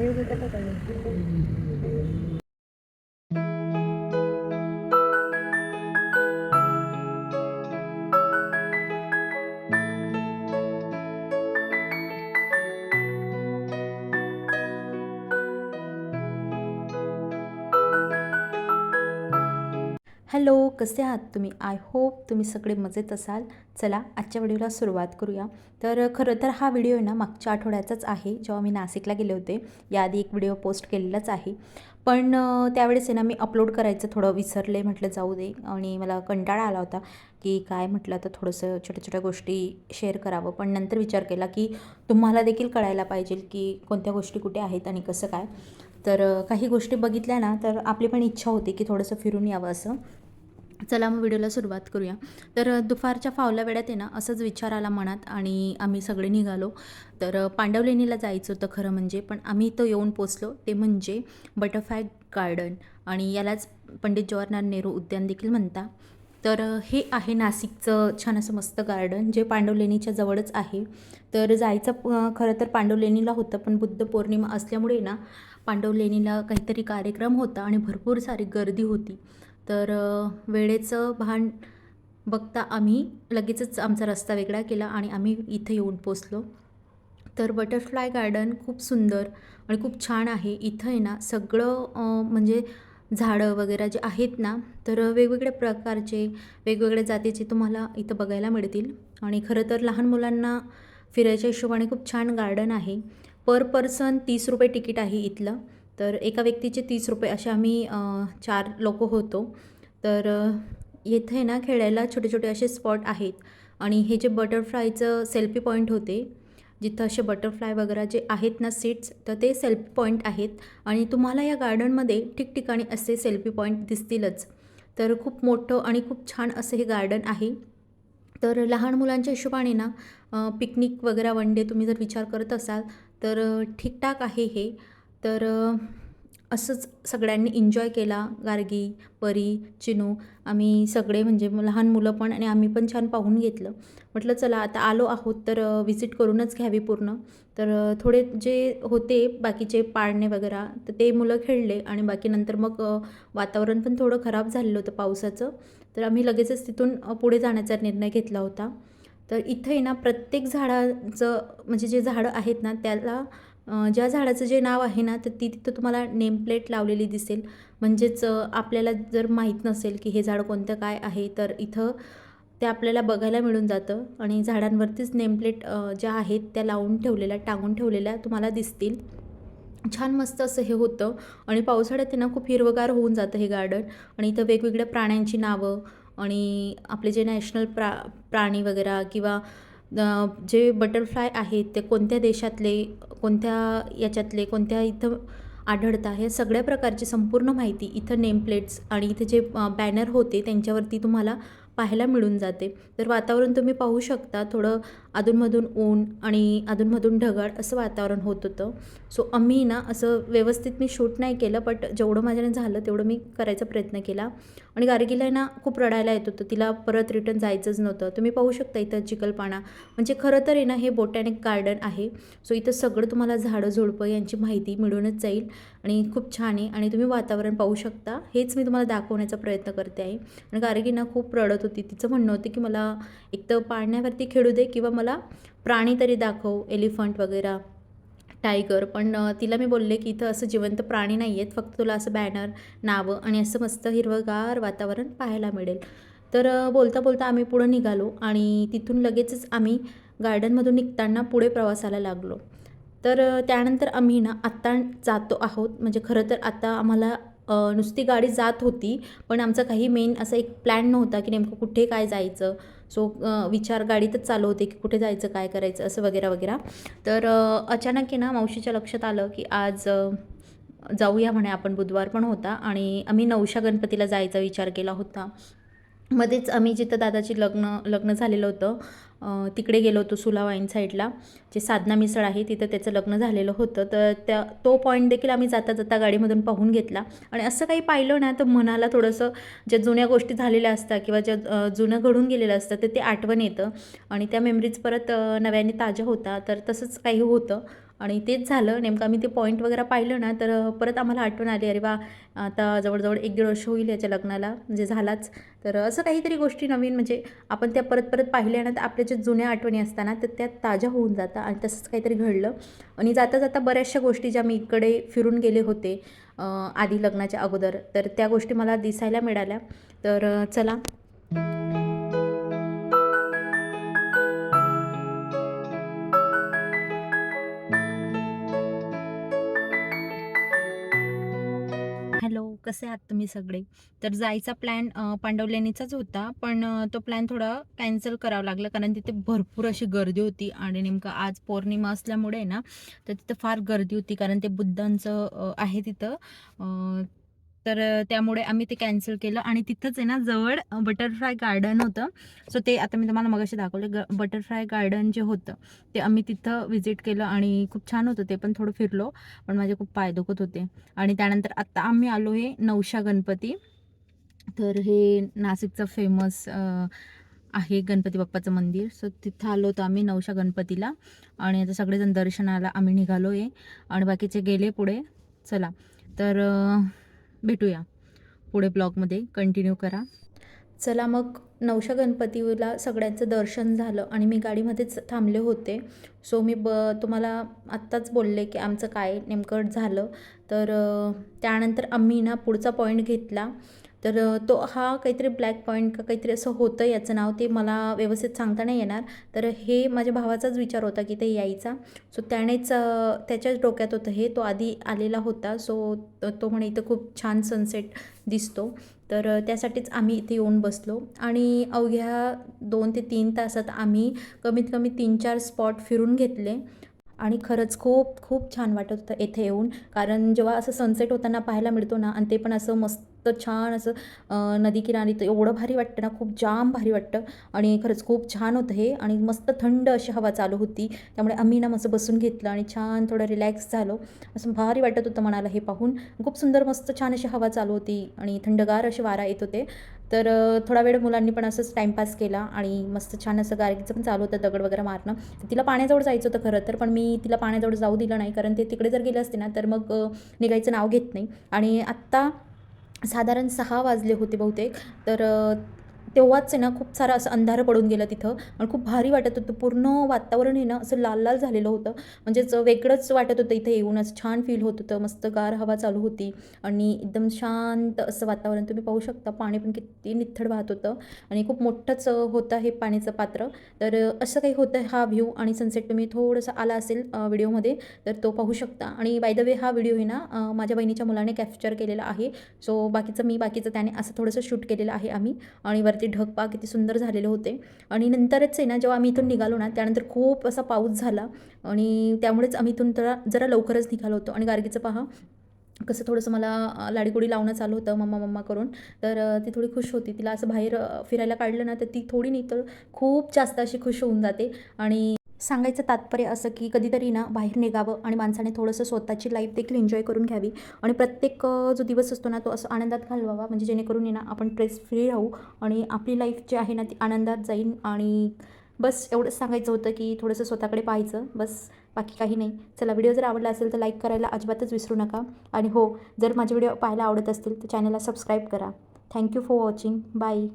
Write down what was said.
देव कसं काय हॅलो कसे आहात तुम्ही? आय होप तुम्ही सगळे मजेत असाल. चला आजच्या व्हिडिओला सुरुवात करूया. तर खरं तर हा व्हिडिओ आहे ना मागच्या आठवड्याचाच आहे. जेव्हा मी नाशिकला गेले होते याआधी एक व्हिडिओ पोस्ट केलेलाच आहे. पण त्यावेळेस आहे ना मी अपलोड करायचं थोडं विसरले. म्हटलं जाऊ दे. आणि मला कंटाळा आला होता की काय म्हटलं तर थोडंसं छोट्या छोट्या गोष्टी शेअर करावं. पण नंतर विचार केला की तुम्हाला देखील कळायला पाहिजे की कोणत्या गोष्टी कुठे आहेत आणि कसं काय. तर काही गोष्टी बघितल्या ना तर आपली पण इच्छा होती की थोडंसं फिरून यावं असं. चला मग व्हिडिओला सुरुवात करूया. तर दुपारच्या फावल्या वेळात आहे ना असंच विचार आला मनात आणि आम्ही सगळे निघालो. तर पांडवलेणीला जायचं होतं खरं म्हणजे पण आम्ही इथं येऊन पोचलो. ते म्हणजे बटरफ्लाय गार्डन आणि यालाच पंडित जवाहरलाल नेहरू उद्यान देखील म्हणता. तर हे आहे नाशिकचं छान असं मस्त गार्डन जे पांडवलेणीच्या जवळच आहे. तर जायचं खरं तर पांडवलेणीला होतं पण बुद्ध पौर्णिमा असल्यामुळे ना पांडवलेणीला काहीतरी कार्यक्रम होता आणि भरपूर सारी गर्दी होती. तर वेळेचं भान बघता आम्ही लगेचच आमचा रस्ता वेगळा केला आणि आम्ही इथे येऊन पोचलो तर बटरफ्लाय गार्डन खूप सुंदर आणि खूप छान आहे. इथं आहे ना सगळं म्हणजे झाडं वगैरे जे आहेत ना तर वेगवेगळ्या प्रकारचे वेगवेगळ्या जातीचे तुम्हाला इथं बघायला मिळतील. आणि खरं तर लहान मुलांना फिरायच्या हिशोबाने खूप छान गार्डन आहे. पर पर्सन तीस रुपये तिकीट आहे इथलं. तर एका व्यक्तीचे तीस रुपये असे आम्ही चार लोक होतो. तर येथे ना खेळायला छोटे छोटे असे स्पॉट आहेत. आणि हे जे बटरफ्लायचं सेल्फी पॉईंट होते जिथं असे बटरफ्लाय वगैरे जे आहेत ना सीट्स तर ते सेल्फी पॉईंट आहेत. आणि तुम्हाला या गार्डनमध्ये ठिकठिकाणी असे सेल्फी पॉईंट दिसतीलच. तर खूप मोठं आणि खूप छान असं हे गार्डन आहे. तर लहान मुलांच्या हिशोबाने ना पिकनिक वगैरे वन डे तुम्ही जर विचार करत असाल तर ठीकठाक आहे हे. तर असंच सगळ्यांनी एन्जॉय केला गार्गी परी चिनू. आम्ही सगळे म्हणजे लहान मुलं पण आणि आम्ही पण छान पाहून घेतलं. म्हटलं चला आता आलो आहोत तर व्हिजिट करूनच घ्यावी पूर्ण. तर थोडे जे होते बाकीचे पाळणे वगैरे तर ते मुलं खेळले आणि बाकी नंतर मग वातावरण पण थोडं खराब झालेलं होतं पावसाचं. तर आम्ही लगेचच तिथून पुढे जाण्याचा निर्णय घेतला होता. तर इथे ना प्रत्येक झाडाचं म्हणजे जे झाडं आहेत ना त्याला ज्या झाडाचं जे नाव आहे ना तर ती तिथं तुम्हाला नेमप्लेट लावलेली दिसेल. म्हणजेच आपल्याला जर माहीत नसेल की हे झाड कोणतं काय आहे तर इथं ते आपल्याला बघायला मिळून जातं. आणि झाडांवरतीच नेमप्लेट ज्या आहेत त्या लावून ठेवलेल्या टांगून ठेवलेल्या तुम्हाला दिसतील. छान मस्त असं हे होतं. आणि पावसाळ्यात आहे ना खूप हिरवगार होऊन जातं हे गार्डन. आणि इथं वेगवेगळ्या प्राण्यांची नावं आणि आपले जे नॅशनल प्रा प्राणी वगैरे किंवा जे बटरफ्लाय आहेत ते कोणत्या देशातले कोणत्या याच्यातले कोणत्या इथं आढळतं हे सगळ्या प्रकारची संपूर्ण माहिती इथं नेमप्लेट्स आणि इथे जे बॅनर होते त्यांच्यावरती तुम्हाला पाहायला मिळून जाते. तर वातावरण तुम्ही पाहू शकता थोडं अधूनमधून ऊन आणि अधूनमधून ढगाळ असं वातावरण होत होतं. सो आम्ही ना असं व्यवस्थित मी शूट नाही केलं बट जेवढं माझ्याने झालं तेवढं मी करायचा प्रयत्न केला. आणि गार्गीला ना खूप रडायला येत होतं तिला परत रिटर्न जायचंच नव्हतं. तुम्ही पाहू शकता इथं चिकलपाणा म्हणजे खरं तर आहे ना हे बोटॅनिक गार्डन आहे. सो इथं सगळं तुम्हाला झाडं झुडपं यांची माहिती मिळूनच जाईल. आणि खूप छान आहे. आणि तुम्ही वातावरण पाहू शकता. हेच मी तुम्हाला दाखवण्याचा प्रयत्न करते आहे. आणि गार्गी ना खूप रडत होती. तिचं म्हणणं होतं की मला एक तर पाळण्यावरती खेळू दे किंवा मला प्राणी तरी दाखव एलिफंट वगैरे टायगर. पण तिला मी बोलले की इथं असं जिवंत प्राणी नाही आहेत फक्त तुला असं बॅनर नावं आणि असं मस्त हिरवंगार वातावरण पाहायला मिळेल. तर बोलता बोलता आम्ही पुढं निघालो आणि तिथून लगेचच आम्ही गार्डनमधून निघताना पुढे प्रवासाला लागलो. तर त्यानंतर आम्ही ना आत्ता जातो आहोत. म्हणजे खरं तर आता आम्हाला नुसती गाडी जात होती पण आमचा काही मेन असा एक प्लॅन नव्हता की नेमकं कुठे काय जायचं. सो विचार गाडीतच चालू होते की कुठे जायचं काय करायचं असं वगैरे वगैरे. तर अचानक आहे ना मावशीच्या लक्षात आलं की आज जाऊया म्हणे आपण बुधवार पण होता आणि आम्ही नवशा गणपतीला जायचा विचार केला होता. मध्येच आम्ही जिथं दादाची लग्न लग्न झालेलं होतं तिकडे गेलो होतो सुलावाईन साईडला जे साधना मिसळ आहे तिथं त्याचं लग्न झालेलं होतं. तर त्या तो पॉईंट देखील आम्ही जाता जाता गाडीमधून पाहून घेतला. आणि असं काही पाहिलं ना तर मनाला थोडंसं ज्या जुन्या गोष्टी झालेल्या असतात किंवा ज्या जुनं घडून गेलेलं असतं तर ते आठवण येतं. आणि त्या मेमरीज परत नव्याने ताज्या होता. तर तसंच काही होतं. आणि तेच झालं. नेमकं आम्ही ते पॉईंट वगैरे पाहिलं ना तर परत आम्हाला आठवण आली. अरे वा आता जवळजवळ एक दीड वर्ष होईल याच्या लग्नाला म्हणजे झालाच. तर असं काहीतरी गोष्टी नवीन म्हणजे आपण त्या परत परत पाहिल्या ना तर आपल्या ज्या जुन्या आठवणी असताना तर त्या ताज्या होऊन जातात आणि तसंच काहीतरी घडलं. आणि जाता जाता बऱ्याचशा गोष्टी ज्या मी इकडे फिरून गेले होते आधी लग्नाच्या अगोदर तर त्या गोष्टी मला दिसायला मिळाल्या. तर चला. कसे आहात तुम्ही सगळे? तर जायचा प्लॅन पांडवलेणीचाच होता. पण तो प्लॅन थोडा कॅन्सल करावा लागला. कारण तिथे भरपूर अशी गर्दी होती. आणि नेमकं आज पौर्णिमा असल्यामुळे ना तर तिथं फार गर्दी होती. कारण ते बुद्धांचं आहे तिथं. तर त्यामुळे आम्ही ते कॅन्सल केलं आणि तिथंच आहे ना जवळ बटरफ्लाय गार्डन होतं. सो ते आता मी तुम्हाला मगाशी दाखवलं ग बटरफ्लाय गार्डन जे होतं ते आम्ही तिथं व्हिजिट केलं आणि खूप छान होतं ते पण थोडं फिरलो पण माझे खूप पाय दुखत होते. आणि त्यानंतर आत्ता आम्ही आलो हे नवशा गणपती. तर हे नाशिकचं फेमस आहे गणपती बाप्पाचं मंदिर. सो तिथं आलो होतो आम्ही नवशा गणपतीला. आणि आता सगळेजण दर्शनाला आम्ही निघालो आहे आणि बाकीचे गेले पुढे. चला. तर भेटूया. पुढे ब्लॉगमध्ये कंटिन्यू करा. चला मग नवशा गणपतीला सगळ्यांचं दर्शन झालं आणि मी गाडीमध्येच थांबले होते. सो मी ब तुम्हाला आत्ताच बोलले की आमचं काय नेमकं झालं. तर त्यानंतर आम्ही ना पुढचा पॉईंट घेतला. तर तो हा काहीतरी ब्लॅक पॉईंट का काहीतरी असं होतं याचं नाव ते मला व्यवस्थित सांगता नाही येणार. तर हे माझ्या भावाचाच विचार होता की ते यायचा. सो त्यानेच त्याच्याच डोक्यात होतं हे. तो आधी आलेला होता. सो तो म्हणे इथं खूप छान सनसेट दिसतो. तर त्यासाठीच आम्ही इथे येऊन बसलो. आणि अवघ्या दोन ते तीन तासात आम्ही कमीत कमी तीन चार स्पॉट फिरून घेतले. आणि खरंच खूप खूप छान वाटत होतं येथे येऊन. कारण जेव्हा असं सनसेट होताना पाहायला मिळतो ना आणि ते पण असं मस्त छान असं नदी किनारी तर एवढं भारी वाटतं ना खूप जाम भारी वाटतं. आणि खरंच खूप छान होतं हे. आणि मस्त थंड अशी हवा चालू होती. त्यामुळे आम्ही ना मस्त बसून घेतलं आणि छान थोडं रिलॅक्स झालो. असं भारी वाटत होतं मनाला हे पाहून. खूप सुंदर मस्त छान अशी हवा चालू होती आणि थंडगार असे वारा येत होते. तर थोडा वेळ मुलांनी पण असंच टाईमपास केला आणि मस्त छान असं गार्गीचं पण चालू होतं दगड वगैरे मारणं. तिला पाण्याजवळ जायचं होतं खरं तर पण मी तिला पाण्याजवळ जाऊ दिलं नाही. कारण ते तिकडे जर गेले असते ना तर मग निघायचं नाव घेत नाही. आणि आत्ता साधारण सहा वाजले होते बहुतेक. तर तेव्हाच आहे ना खूप सारं असं अंधारं पडून गेलं तिथं. आणि खूप भारी वाटत होतं. पूर्ण वातावरण आहे ना असं लाल लाल झालेलं होतं. म्हणजेच वेगळंच वाटत होतं इथे येऊनच छान फील होत होतं. मस्त गार हवा चालू होती. आणि एकदम शांत असं वातावरण. तुम्ही पाहू शकता पाणी पण किती निथड वाहत होतं. आणि खूप मोठंच होतं हे पाण्याचं पात्र. तर असं काही होतं हा व्ह्यू आणि सनसेट तुम्ही थोडंसं आला असेल व्हिडिओमध्ये तर तो पाहू शकता. आणि बाय द वे हा व्हिडिओ आहे ना माझ्या बहिणीच्या मुलाने कॅप्चर केलेला आहे. सो बाकीचं मी बाकीचं त्याने असं थोडंसं शूट केलेलं आहे आम्ही. आणि वरती ढगपा किती सुंदर झालेले होते. आणि नंतरच आहे ना जेव्हा आम्ही इथून निघालो ना त्यानंतर खूप असा पाऊस झाला. आणि त्यामुळेच आम्ही इथून जरा जरा लवकरच निघालो होतो. आणि गार्गीचं पहा कसं थोडंसं मला लाडीगोडी लावणं चालू होतं मम्मा मम्मा करून. तर ती थोडी खुश होती. तिला असं बाहेर फिरायला काढलं ना तर ती थोडी नाही तर खूप जास्त अशी खुश होऊन जाते. आणि सांगायचं तात्पर्य असं की कधीतरी ना बाहेर निघावं आणि माणसाने थोडंसं स्वतःची लाईफ देखील एन्जॉय करून घ्यावी. आणि प्रत्येक जो दिवस असतो ना तो असं आनंदात घालवावा. म्हणजे जेणेकरून ना आपण स्ट्रेस फ्री राहू आणि आपली लाईफ जी आहे ना ती आनंदात जाईल. आणि बस एवढंच सांगायचं होतं की थोडंसं स्वतःकडे पाहायचं. बस बाकी काही नाही. चला व्हिडिओ जर आवडला असेल तर लाईक करायला अजिबातच विसरू नका. आणि हो जर माझे व्हिडिओ पाहायला आवडत असतील तर चॅनलला सबस्क्राईब करा. Thank you for watching bye